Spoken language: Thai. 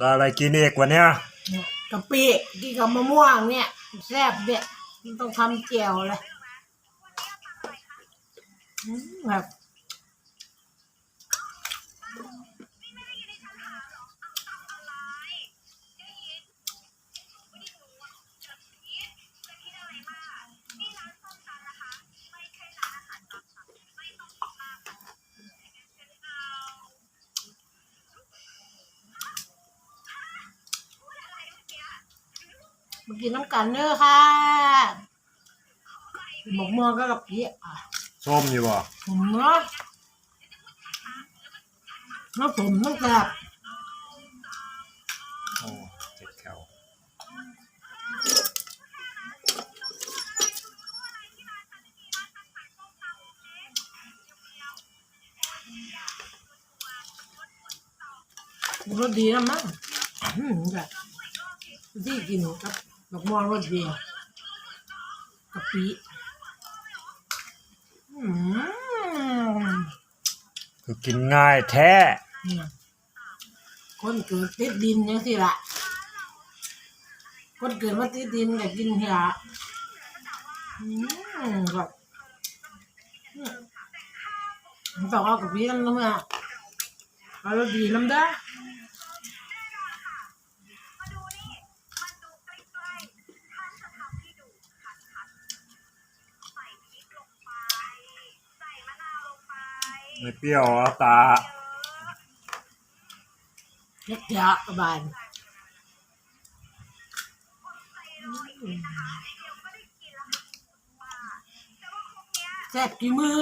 แล้วอะไรกินอีกวันเนี้ยเนี่ยกะปิกินกับมะม่วงเนี่ยแซ่บเนี่ยมันต้องทำเจียวเลยอืมแบบ มากินน้ำกันเด้อค่ะหมกม่วงก็กับพี่อะส้มอยู่บ่ผมเนาะน้ำผมน้ำแซ่บโอ้เจ็ดแถวรสดีนะมั้งอืมแบบที่กินกับ หมกม่วงรสดีกะปิอืมคือกินง่ายแท้ เนี่ยคนเกิดติดดินยังสิละคนเกิดมาติดดินก็กินเหี้ยอืมแบบอืมมันต้องเอากับพี่น้ำน้ำอะเอารสดีน้ำได้อ ไม่เปรี้ยวอะตาเล็กยะประมาณแซ่บกี่มือ